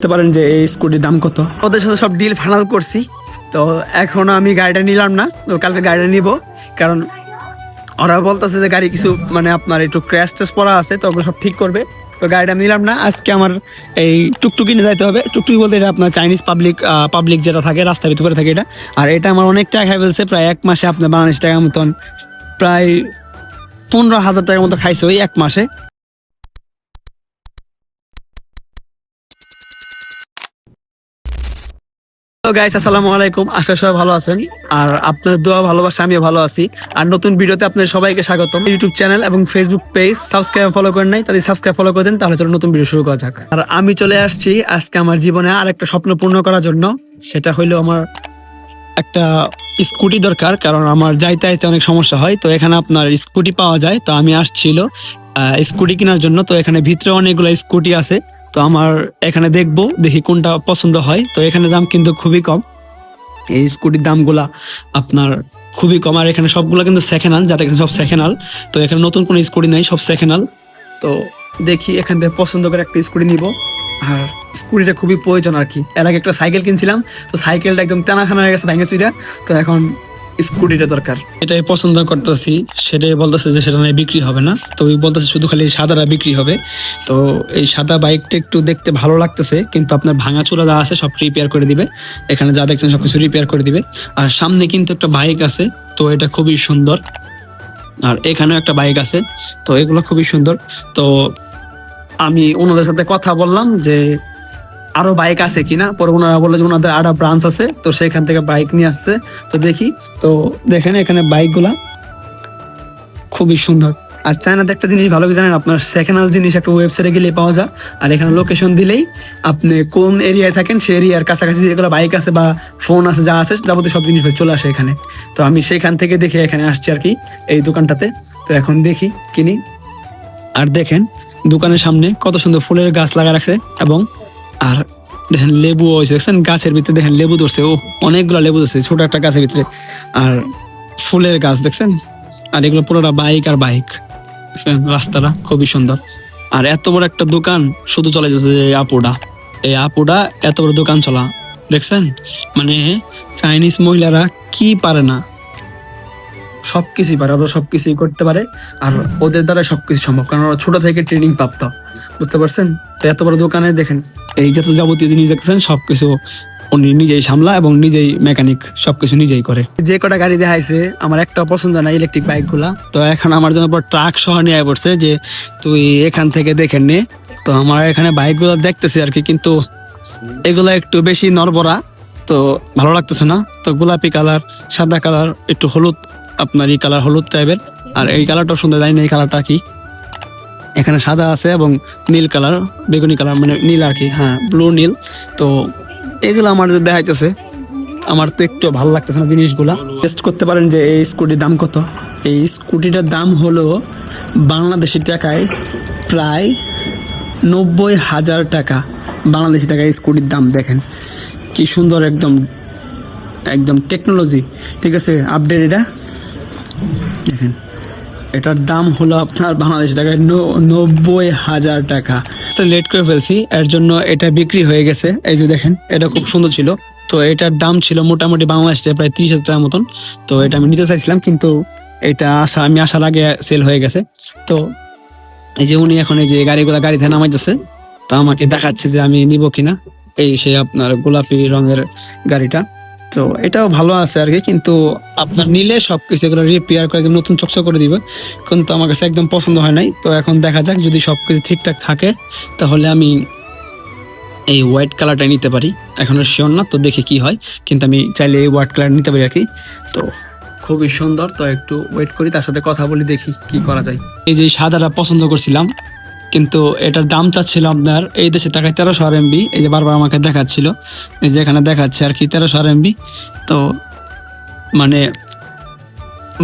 বলতে পারেন যে এই স্কুটির দাম কত। ওদের সাথে সব ডিল ফাইনাল করছি। তো এখন আমি গাড়িটা নিলাম না, তো কালকে গাড়িটা নিব। কারণ ওরা বলতেছে যে গাড়ি কিছু মানে আপনার একটু ক্র্যাশ ট্যাশ পড়া আছে, তো ওগুলো সব ঠিক করবে। তো গাড়িটা আমি নিলাম না, আজকে আমার এই টুকটুকি নিয়ে যাইতে হবে। টুকটুকি বলতে এটা আপনার চাইনিজ পাবলিক পাবলিক যেটা থাকে রাস্তার ভিতরে থাকে এটা। আর এটা আমার অনেক টাকা ফেলছে, প্রায় এক মাসে আপনার বাংলাদেশ টাকার মতন। প্রায় পনেরো হাজার টাকার মতো খাইছে ওই এক মাসে। তো গাইস আসসালামু আলাইকুম। আশা সবাই ভালো আছেন। আর আপনাদের দোয়া, ভালোবাসা, আমিও ভালো আছি। আর নতুন ভিডিওতে আপনাদের সবাইকে স্বাগতম। ইউটিউব চ্যানেল এবং ফেসবুক পেজ সাবস্ক্রাইব ফলো করেন নাই তাদের সাবস্ক্রাইব ফলো করে দেন, তাহলে চলো নতুন ভিডিও শুরু করা যাক। আর আমি চলে আসছি আজকে আমার জীবনে আর একটা স্বপ্ন পূর্ণ করার জন্য। সেটা হইল আমার একটা স্কুটি দরকার, কারণ আমার যাইতে আইতে অনেক সমস্যা হয়। তো এখানে আপনার স্কুটি পাওয়া যায়। তো আমি আসছিল স্কুটি কেনার জন্য। তো এখানে ভিতরে অনেকগুলো স্কুটি আছে। তো আমার এখানে দেখব, দেখি কোনটা পছন্দ হয়। তো এখানে দাম কিন্তু খুবই কম। এই স্কুটির দামগুলা আপনার খুবই কম। আর এখানে সবগুলো কিন্তু সেকেন্ড হ্যান্ড যাতে সব সেকেন্ড তো এখানে নতুন কোনো স্কুটি নেই, সব সেকেন্ড তো দেখি এখান থেকে পছন্দ করে একটা স্কুটি নিব। আর স্কুটিটা খুবই প্রয়োজন আর কি। এর আগে একটা সাইকেল কিনছিলাম, তো সাইকেলটা একদম টানাখানা হয়ে গেছে, ভেঙে চুইটা তো এখন স্কুটিটা দরকার। এটাই পছন্দ করতেছি। সেটাই বলতেছে যে সেটা নয় বিক্রি হবে না। তো ওই বলতেছে শুধু খালি সাদাটা বিক্রি হবে। তো এই সাদা বাইকটা একটু দেখতে ভালো লাগতেছে, কিন্তু আপনার ভাঙা চোরা যা আছে, সব রিপেয়ার করে দিবে। এখানে যা দেখছেন সবকিছু রিপেয়ার করে দিবে। আর সামনে কিন্তু একটা বাইক আছে, তো এটা খুবই সুন্দর। আর এখানেও একটা বাইক আছে, তো এগুলো খুবই সুন্দর। তো আমি ওনাদের সাথে কথা বললাম যে আরও বাইক আছে কিনা? পরে ওনারা বলল যে ওনাদের আরও ব্রাঞ্চ আছে, তো সেখান থেকে বাইক নিয়ে আসছে। তো দেখি, তো দেখেন এখানে বাইকগুলা খুবই সুন্দর। আর চায়নাতে একটা জিনিস ভালো জানেন, আপনার সেকেন্ড জিনিস একটা ওয়েবসাইটে গেলে পাওয়া যায়। আর এখানে লোকেশন দিলেই আপনি কোন এরিয়ায় থাকেন সেই এরিয়ার কাছাকাছি যেগুলো বাইক আছে বা ফোন আছে, যা আছে, যাবতীয় সব জিনিস চলে আসে এখানে। তো আমি সেখান থেকে দেখে এখানে আসছি আর কি, এই দোকানটাতে। তো এখন দেখি, কিনি। আর দেখেন, দোকানের সামনে কত সুন্দর ফুলের গাছ লাগা রাখছে এবং আর দেখেন লেবু হয়েছে। দেখছেন? গাছের ভিতরে দেখেন লেবু ধরছে। ও, অনেকগুলো লেবু ধরছে, ছোট একটা গাছের ভিতরে। আর ফুলের গাছ, দেখছেন? আর এগুলো পুরোটা বাইক আর বাইক। রাস্তাটা খুবই সুন্দর। আর এত বড় একটা দোকান শুধু চলে যাচ্ছে এই আপুটা। এই আপুটা এত বড় দোকান চলা। দেখছেন? মানে চাইনিজ মহিলারা কি পারে না? সবকিছুই পারে, ওরা সবকিছুই করতে পারে। আর ওদের দ্বারা সবকিছু সম্ভব। কারণ ওরা ছোট থেকে ট্রেনিং প্রাপ্ত। বুঝতে পারছেন? তো এত বড় দোকানে দেখেন এই যত যাবতীয় জিনিস দেখতেছেন সবকিছু উনি নিজেই সামলা এবং নিজেই মেকানিক সবকিছু নিজেই করে। যে কটা গাড়ি দেখাইছে আমার একটা পছন্দ না ইলেকট্রিক বাইকগুলা তো এখন আমার জন্য পর ট্রাক সহ নিয়ে পড়ছে যে তুই এখান থেকে দেখে নে। তো আমার এখানে বাইকগুলো দেখতেছি আর কি কিন্তু এগুলা একটু বেশি নরবরা তো ভালো লাগতেছে না। তো গোলাপি কালার সাদা কালার একটু হলুদ আপনার এই কালার হলুদ টাইপের আর এই কালারটাও সুন্দর জানি না এই কালারটা কি। এখানে সাদা আছে এবং নীল কালার, বেগুনি কালার মানে নীল আর কি হ্যাঁ ব্লু নীল। তো এগুলো আমার দেখাইতেছে। আমার তো একটু ভালো লাগতেছে না জিনিসগুলা। টেস্ট করতে পারেন যে এই স্কুটির দাম কত। এই স্কুটিটার দাম হলো বাংলাদেশি টাকায় প্রায় নব্বই হাজার টাকা। বাংলাদেশি টাকায় স্কুটির দাম, দেখেন। কি সুন্দর একদম একদম টেকনোলজি ঠিক আছে আপডেট এটা। এটার দাম হলো আপনার বাংলাদেশ টাকায় নব্বই হাজার টাকা। তো লেট করে ফেলছি, এর জন্য এটা বিক্রি হয়ে গেছে। এই যে দেখেন, এটা খুব সুন্দর ছিল। তো এটার দাম ছিল মোটামুটি বাংলাদেশে প্রায় তিরিশ হাজার টাকার মতন। তো এটা আমি নিতে চাইছিলাম, কিন্তু এটা আসা আমি আসার আগে সেল হয়ে গেছে। তো এই যে উনি এখন এই যে গাড়িগুলা গাড়িতে নামাইতেছে, তো আমাকে দেখাচ্ছে যে আমি নিব কিনা। এই সে আপনার গোলাপি রঙের গাড়িটা। তো এটাও ভালো আছে আর কি, কিন্তু আপনার নিলে সবকিছু এগুলো রিপেয়ার করে একদম নতুন চকচক করে দিবে। কিন্তু আমার কাছে একদম পছন্দ হয় নাই। তো এখন দেখা যাক যদি সবকিছু ঠিকঠাক থাকে, তাহলে আমি এই হোয়াইট কালারটা নিতে পারি। এখনও শিওর না, তো দেখি কি হয়। কিন্তু আমি চাইলে এই হোয়াইট কালার নিতে পারি আর কি। তো খুবই সুন্দর। তো একটু ওয়েট করি, তার সাথে কথা বলি, দেখি কি করা যায়। এই যে সাদাটা পছন্দ করছিলাম কিন্তু এটার দাম চাচ্ছিল আপনার, এই দেশে টাকায় তেরোশো আর এমবি এই যে বারবার আমাকে দেখাচ্ছিল, এই যে এখানে দেখাচ্ছে আর কি তেরোশো আর এমবি তো মানে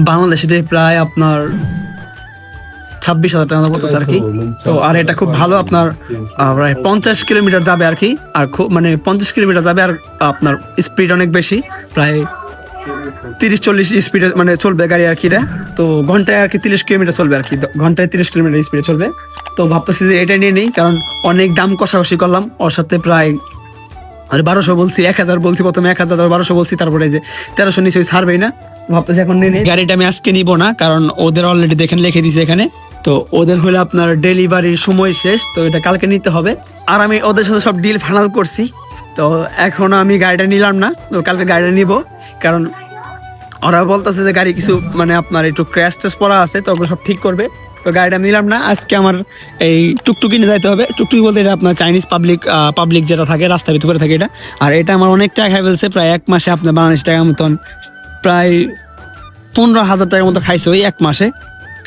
বাংলাদেশে প্রায় আপনার ছাব্বিশ হাজার টাকা মতো আর কি। তো আর এটা খুব ভালো আপনার প্রায় পঞ্চাশ কিলোমিটার যাবে আর কি, আর খুব মানে পঞ্চাশ কিলোমিটার যাবে আর আপনার স্পিড অনেক বেশি, প্রায় তিরিশ চল্লিশ স্পিডে মানে চলবে গাড়ি আর কি তো ঘন্টায় আর কি তিরিশ কিলোমিটার চলবে আর কি, ঘন্টায় তিরিশ কিলোমিটার স্পিডে চলবে। তো ভাবতেছি যে এটা নিয়ে নেই কারণ অনেক দাম কষাকষি করলাম। ওর সাথে প্রায় আর বারোশো বলছি এক হাজার বলছি প্রথমে এক হাজার বারোশো বলছি তারপরে যে তেরোশো নিশ্চয়ই ছাড়বেই না। ভাবতেছি এখন নিয়ে নেই। গাড়িটা আমি আজকে নিব না কারণ ওদের অলরেডি দেখেন লিখে দিছে এখানে। তো ওদের হলে আপনার ডেলিভারির সময় শেষ তো এটা কালকে নিতে হবে। আর আমি ওদের সাথে সব ডিল ফাইনাল করছি। তো এখন আমি গাড়িটা নিলাম না তো কালকে গাড়িটা নিব কারণ ওরা বলতেছে যে গাড়ি কিছু মানে আপনার একটু ক্র্যাশ ট্যাশ পড়া আছে তো ওগুলো সব ঠিক করবে। তো গাড়িটা নিলাম না। আজকে আমার এই টুকটুকি নিয়ে যাইতে হবে। টুকটুকি বলতে এটা আপনার চাইনিজ পাবলিক পাবলিক যেটা থাকে, রাস্তার ভিতরে থাকে এটা। আর এটা আমার অনেক টাকা খাই ফেলছে, প্রায় এক মাসে আপনার বাংলাদেশ টাকার মতন। প্রায় পনেরো হাজার টাকার মতো খাইছে ওই এক মাসে।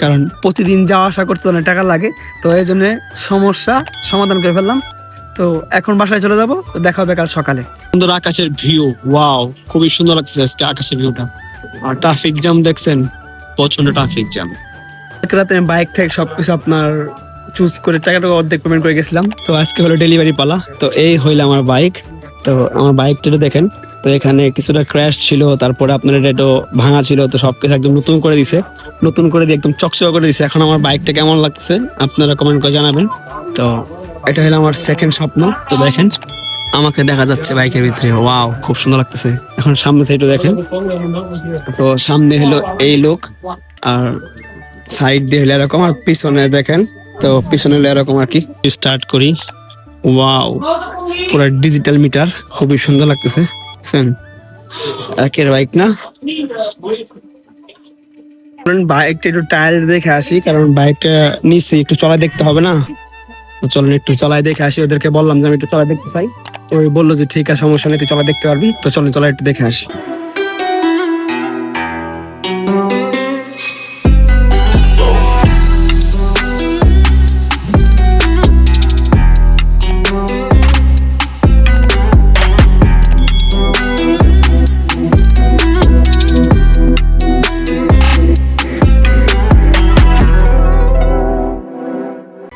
কারণ প্রতিদিন যাওয়া আসা করতে অনেক টাকা লাগে। তো এই জন্য সমস্যা সমাধান করে ফেললাম। তো এখন বাসায় চলে যাব। দেখা হবে কাল সকালে। সুন্দর আকাশের ভিউ ওয়াও খুবই সুন্দর লাগছে আজকে আকাশের ভিউটা আর ট্রাফিক জ্যাম দেখছেন প্রচণ্ড ট্রাফিক জ্যাম রাতে আমি বাইক থেকে সবকিছু আপনার চুজ করে টাকাটা অর্ধেক পেমেন্ট করে গেছিলাম। তো আজকে হলো ডেলিভারি পালা। তো এই হইল আমার বাইক তো আমার বাইকটা দেখেন। তো এখানে কিছুটা ক্র্যাশ ছিল, তারপরে আপনার এটা একটু ভাঙা ছিল, তো সবকিছু একদম নতুন করে দিছে। নতুন করে দিয়ে একদম চকচক করে দিছে। এখন আমার বাইকটা কেমন লাগছে, আপনারা কমেন্ট করে জানাবেন। তো এটা হলো আমার সেকেন্ড স্বপ্ন। তো দেখেন, আমাকে দেখা যাচ্ছে বাইকের ভিতরে। ওয়াও খুব সুন্দর লাগতেছে। এখন সামনে সাইডে দেখেন। তো সামনে হলো এই লোক। আর সাইড দিয়ে হলো এরকম আর পিছনে দেখেন। তো পিছনে হলো এরকম আর কি। স্টার্ট করি। ওয়াও পুরো ডিজিটাল মিটার খুবই সুন্দর লাগতেছে। বুঝছেন একের বাইক না? বাইকটা একটু টায়ার দেখে আসি কারণ বাইকটা নিচে একটু চলা দেখতে হবে না। চলুন একটু চলাই দেখে আসি ওদেরকে বললাম যে আমি একটু চলা দেখতে চাই। তো ওই বলল যে ঠিক আছে সমস্যা নেই তুই চলা দেখতে পারবি? তো চলুন চলা একটু দেখে আসি।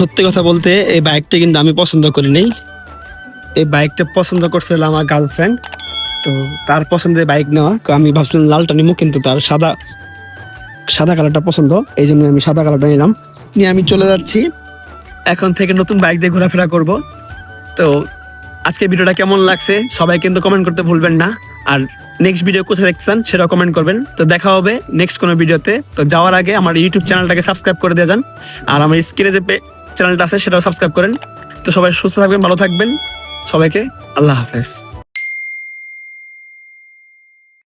সত্যি কথা বলতে এই বাইকটা কিন্তু আমি পছন্দ করি নাই এই বাইকটা পছন্দ করছিল আমার গার্লফ্রেন্ড তো তার পছন্দের বাইক নেওয়া। আমি ভাবছিলাম লালটা নিবো কিন্তু তার সাদা সাদা কালারটা পছন্দ এই জন্য আমি সাদা কালারটা নিলাম। নিয়ে আমি চলে যাচ্ছি। এখন থেকে নতুন বাইক দিয়ে ঘোরাফেরা করব। তো আজকে ভিডিওটা কেমন লাগছে সবাই কিন্তু কমেন্ট করতে ভুলবেন না। আর নেক্সট ভিডিও কোথায় দেখছেন সেটাও কমেন্ট করবেন। তো দেখা হবে নেক্সট কোনো ভিডিওতে তো। যাওয়ার আগে আমার ইউটিউব চ্যানেলটাকে সাবস্ক্রাইব করে দিয়ে যান। আর আমার স্ক্রিনে যে চ্যানেলটা আছে সেটাও সাবস্ক্রাইব করেন। তো সবাই সুস্থ থাকবেন ভালো থাকবেন। সবাইকে আল্লাহ হাফেজ।